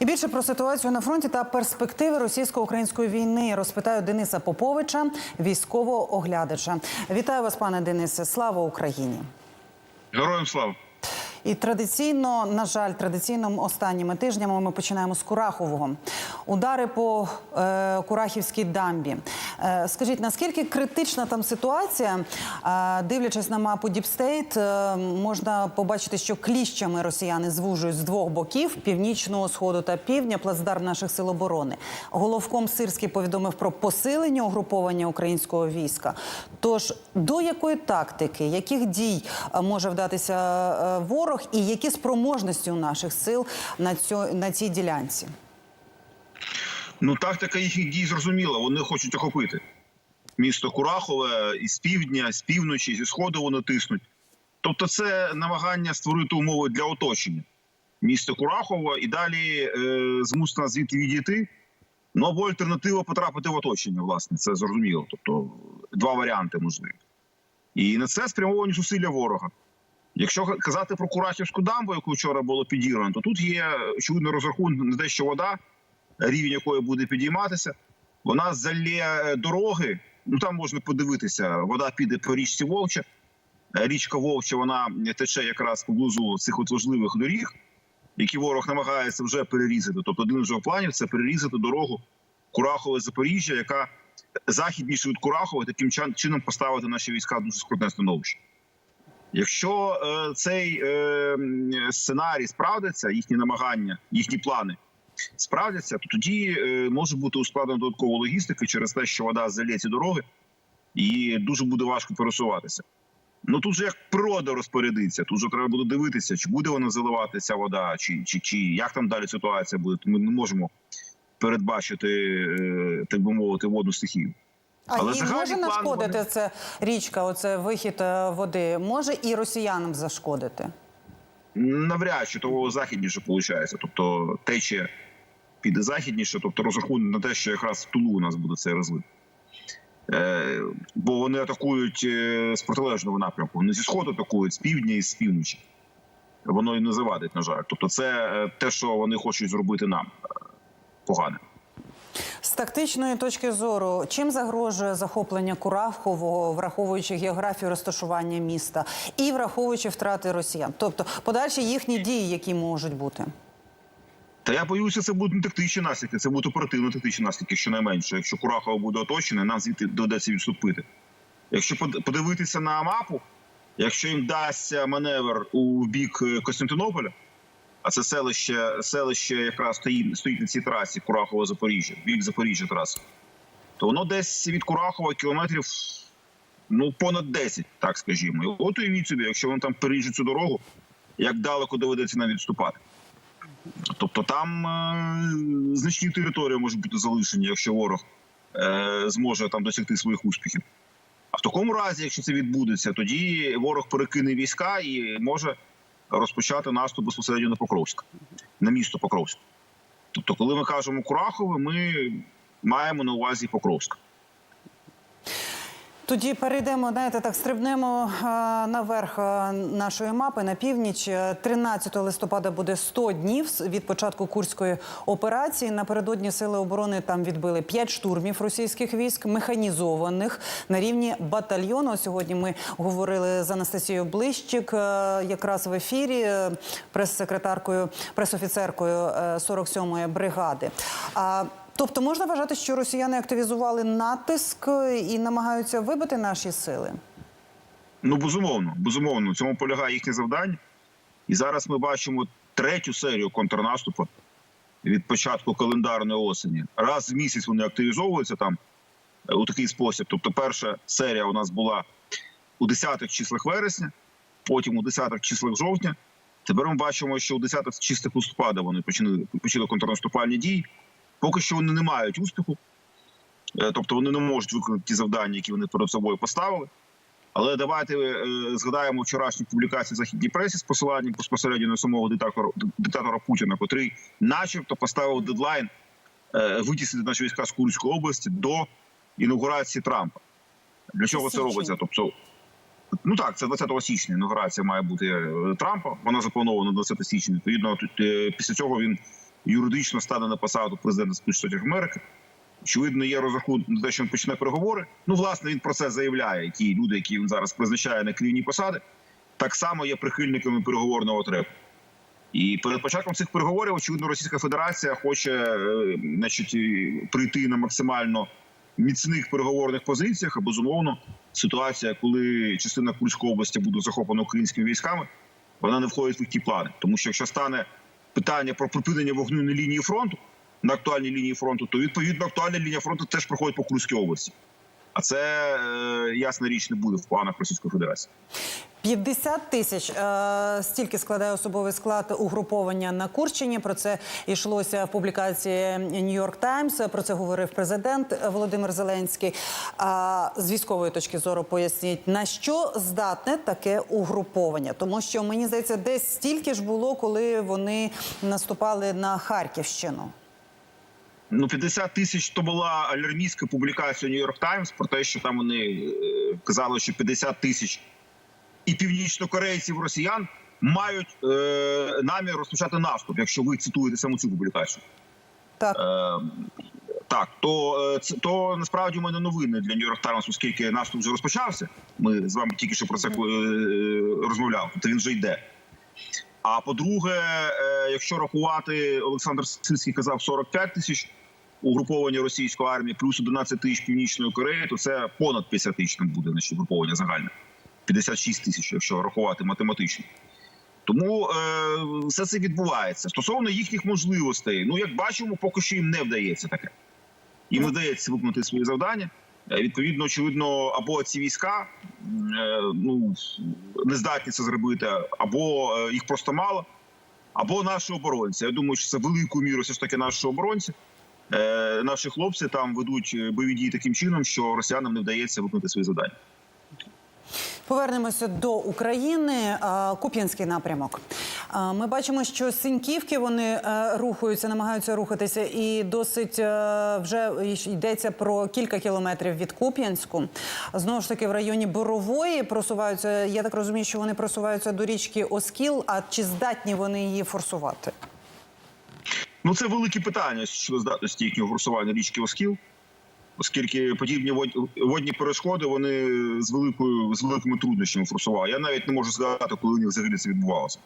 І більше про ситуацію на фронті та перспективи російсько-української війни розпитаю Дениса Поповича, військового оглядача. Вітаю вас, пане Денисе. Слава Україні! Героям слава! І традиційно, на жаль, традиційно останніми тижнями ми починаємо з Курахового. Удари по е, Курахівській дамбі. Е, скажіть, наскільки критична там ситуація? Е, дивлячись на мапу Діпстейт, е, можна побачити, що кліщами росіяни звужують з двох боків північного сходу та півдня плацдарм наших сил оборони. Головком Сирський повідомив про посилення угруповання українського війська. Тож до якої тактики, яких дій е, може вдатися е, ворог, і які спроможності у наших сил на цьо, на цій ділянці? Ну, тактика їхніх дій зрозуміла. Вони хочуть охопити місто Курахове із півдня, з півночі, зі сходу вони тиснуть. Тобто, це намагання створити умови для оточення міста Курахова і далі е, змусити нас звідти відійти. Ну або альтернатива потрапити в оточення, власне, це зрозуміло. Тобто два варіанти можливі. І на це спрямовані зусилля ворога. Якщо казати про Курахівську дамбу, яку вчора було підірвано, то тут є очевидно розрахунок на те, що вода, рівень якої буде підійматися, вона залє дороги. Ну там можна подивитися, вода піде по річці Вовча. Е, Річка Вовча вона тече якраз поблизу цих от важливих доріг, які ворог намагається вже перерізати. Тобто, один з його планів це перерізати дорогу Курахове Запоріжжя, яка західніше від Курахова, таким чином поставити наші війська в дуже скрутне становище. Якщо е, цей е, сценарій справдиться, їхні намагання, їхні плани справдяться, то тоді е, може бути ускладнена додаткова логістика через те, що вода залє ці дороги, і дуже буде важко пересуватися. Ну тут же як природа розпорядиться, тут же треба буде дивитися, чи буде вона заливати ця вода, чи, чи, чи як там далі ситуація буде. Ми не можемо передбачити, е, так би мовити, водну стихію. А Але їм може нашкодити вони- це річка, оце вихід е, води, може і росіянам зашкодити. Навряд чи того західніше виходить. Тобто течія піде західніше, тобто розрахунок на те, що якраз в Тулу у нас буде цей розлив. Е, бо вони атакують е, з протилежного напрямку. Вони зі сходу атакують, з півдня і з півночі. Воно і не завадить, на жаль. Тобто, це те, що вони хочуть зробити нам погане. З тактичної точки зору, чим загрожує захоплення Курахового, враховуючи географію розташування міста і враховуючи втрати росіян, тобто подальші їхні дії, які можуть бути. Та я боюся, це будуть не тактичні наслідки, це будуть оперативно-тактичні наслідки, щонайменше. Якщо Курахова буде оточене, нам звідти доведеться відступити. Якщо под- подивитися на мапу, якщо їм дасться маневр у бік е, Костянтинополя, а це селище, селище якраз стоїть, стоїть на цій трасі Курахова Запоріжжя, бік Запоріжжя траси, то воно десь від Курахова кілометрів ну понад 10, так скажімо. І от уявіть собі, якщо вони там переріжуть цю дорогу, як далеко доведеться нам відступати. Тобто там е, значні території можуть бути залишені, якщо ворог е, зможе там досягти своїх успіхів. А в такому разі, якщо це відбудеться, тоді ворог перекине війська і може розпочати наступ безпосередньо на Покровськ, на місто Покровськ. Тобто, коли ми кажемо Курахове, ми маємо на увазі Покровськ. Тоді перейдемо, знаєте, так стрибнемо е, наверх е, нашої мапи на північ. Е, 13 листопада буде 100 днів від початку курської операції. Напередодні сили оборони там відбили 5 штурмів російських військ, механізованих на рівні батальйону. Сьогодні ми говорили з Анастасією Блищик, е, якраз в ефірі е, прес-секретаркою, прес-офіцеркою е, 47-ї бригади. Тобто можна вважати, що росіяни активізували натиск і намагаються вибити наші сили. Ну, безумовно, безумовно, в цьому полягає їхнє завдання. І зараз ми бачимо третю серію контрнаступу від початку календарної осені. Раз в місяць вони активізовуються там е, у такий спосіб. Тобто, перша серія у нас була у 10-х числах вересня, потім у 10-х числах жовтня. Тепер ми бачимо, що у 10-х числах листопада вони почали, почали контрнаступальні дії. Поки що вони не мають успіху, Е, тобто вони не можуть виконати ті завдання, які вони перед собою поставили. Але давайте е, згадаємо вчорашні публікації в західній пресі з посиланням безпосередньо на самого диктатора, диктатора Путіна, котрий, начебто, поставив дедлайн е, витіснити наші війська з Курської області до інаугурації Трампа. Для чого це робиться? Тобто, ну так, це 20 січня інаугурація має бути Трампа. Вона запланована 20 січня. Відповідно, після цього він юридично стане на посаду президента Сполучених Штатів Америки. Очевидно, є розрахунок на те, що він почне переговори. Ну, власне, він про це заявляє. Ті люди, які він зараз призначає на керівні посади, так само є прихильниками переговорного трепу. І перед початком цих переговорів, очевидно, Російська Федерація хоче е, значить, прийти на максимально міцних переговорних позиціях. А безумовно, ситуація, коли частина Курської області буде захоплена українськими військами, вона не входить в їх ті плани. Тому що якщо стане питання про припинення вогню на лінії фронту, на актуальній лінії фронту, то відповідно актуальна лінія фронту теж проходить по Курській області. А це е, ясна річ не буде в планах Російської Федерації. 50 тисяч е, стільки складає особовий склад угруповання на Курщині. Про це йшлося в публікації New York Times. Про це говорив президент Володимир Зеленський. А з військової точки зору поясніть, на що здатне таке угруповання, тому що мені здається, десь стільки ж було, коли вони наступали на Харківщину. Ну, 50 тисяч то була алярмістська публікація York Times про те, що там вони е, казали, що 50 тисяч і північнокорейців росіян мають е, намір розпочати наступ, якщо ви цитуєте саму цю публікацію. Так. Е, так, то е, це то насправді у мене новини для York Times, оскільки наступ вже розпочався. Ми з вами тільки що про це е, розмовляли. Тобто він вже йде. А по-друге, е, якщо рахувати, Олександр Сильський казав 45 тисяч угруповання російської армії, плюс 11 тисяч північної Кореї, то це понад 50 тисяч там буде значить, угруповання загальне. 56 тисяч, якщо рахувати математично. Тому е, все це відбувається. Стосовно їхніх можливостей, ну як бачимо, поки що їм не вдається таке. Їм вдається виконати свої завдання. Е, Відповідно, очевидно, або ці війська е, ну не здатні це зробити, або е, їх просто мало, або наші оборонці. Я думаю, що це великою мірою все ж таки наші оборонці. Наші хлопці там ведуть бойові дії таким чином, що росіянам не вдається виконати свої завдання. Повернемося до України. Куп'янський напрямок. Ми бачимо, що Синьківки вони е, рухаються, намагаються рухатися, і досить е, вже йдеться про кілька кілометрів від Куп'янську. Знову ж таки, в районі Борової просуваються. Я так розумію, що вони просуваються до річки Оскіл. А чи здатні вони її форсувати? Ну, це велике питання щодо здатності їхнього форсування річки Оскіл, оскільки подібні водні перешкоди вони з великою з великими труднощами форсували. Я навіть не можу згадати, коли них взагалі це відбувалося.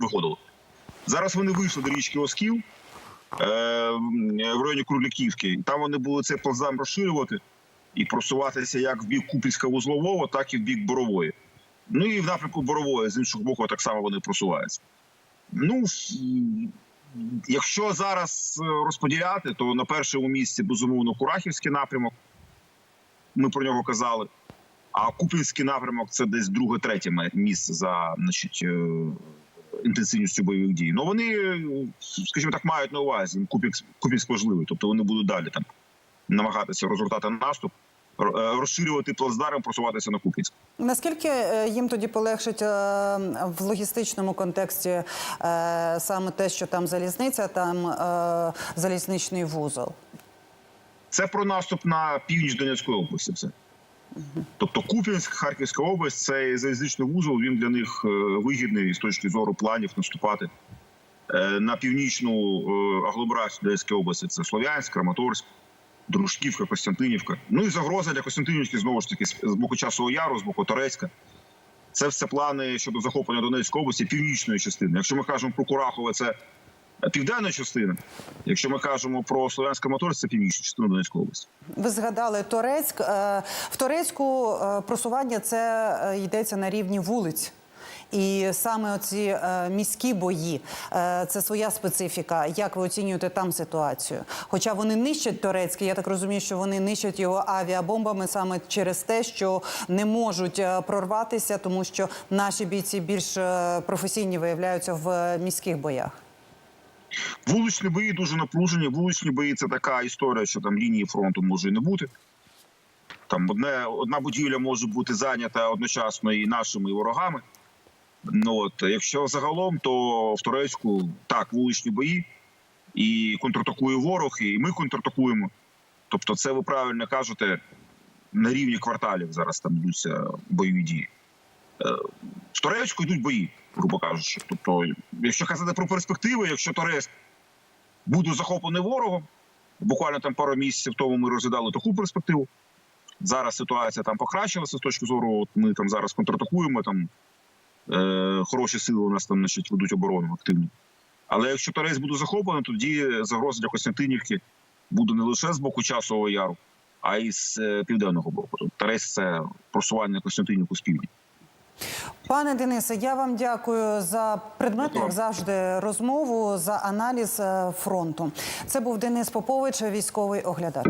Виходило. Зараз вони вийшли до річки Оскіл е, в районі Кругляківки. Там вони були цей плацдарм розширювати і просуватися як в бік Купільська вузлового, так і в бік Борової. Ну і в напрямку Борової, з іншого боку, так само вони просуваються. Ну, Якщо зараз е, розподіляти, то на першому місці безумовно Курахівський напрямок. Ми про нього казали. А Купінський напрямок це десь друге, третє місце за значить, е, інтенсивністю бойових дій. Ну вони, е, скажімо так, мають на увазі. Купінськ, Купінськ важливий, тобто вони будуть далі там намагатися розгортати наступ, розширювати плацдарм, просуватися на Купінськ. Наскільки е, їм тоді полегшить е, в логістичному контексті е, саме те, що там залізниця, там е, залізничний вузол? Це про наступ на північ Донецької області. Це. Тобто Куп'янськ, Харківська область, цей залізничний вузол, він для них е, вигідний з точки зору планів наступати е, на північну е, агломерацію Донецької області. Це Слов'янськ, Краматорськ, Дружківка, Костянтинівка. Ну і загроза для Костянтинівки знову ж таки з боку Часового Яру, з боку Торецька. Це все плани щодо захоплення Донецької області північної частини. Якщо ми кажемо про Курахове, це південна частина. Якщо ми кажемо про Слов'янськ Краматорськ, це північна частина Донецької області. Ви згадали Торецьк. Е, В Торецьку е, просування це е, йдеться на рівні вулиць. І саме оці е, міські бої е, це своя специфіка. Як ви оцінюєте там ситуацію? Хоча вони нищать Торецький, я так розумію, що вони нищать його авіабомбами саме через те, що не можуть е, прорватися, тому що наші бійці більш професійні виявляються в міських боях. Вуличні бої дуже напружені. Вуличні бої це така історія, що там лінії фронту може і не бути. Там одне, одна будівля може бути зайнята одночасно і нашими і ворогами. Ну от якщо загалом, то в Турецьку так, вуличні бої, і контратакує ворог, і ми контратакуємо. Тобто, це ви правильно кажете, на рівні кварталів зараз там йдуться бойові дії. Е, В Турецьку йдуть бої, грубо кажучи. Тобто, якщо казати про перспективи, якщо Торецьк буде захоплений ворогом. Буквально там пару місяців тому ми розглядали таку перспективу. Зараз ситуація там покращилася з точки зору. От ми там зараз контратакуємо. Там хороші сили у нас там значить, ведуть оборону активно. Але якщо Торейс буде захоплений, тоді загроза для Костянтинівки буде не лише з боку часового яру, а й з е, південного боку. Тобто Торейс це просування Костянтинівку з півдня. Пане Денисе, я вам дякую за предметну, як завжди, розмову за аналіз е, фронту. Це був Денис Попович, військовий оглядач.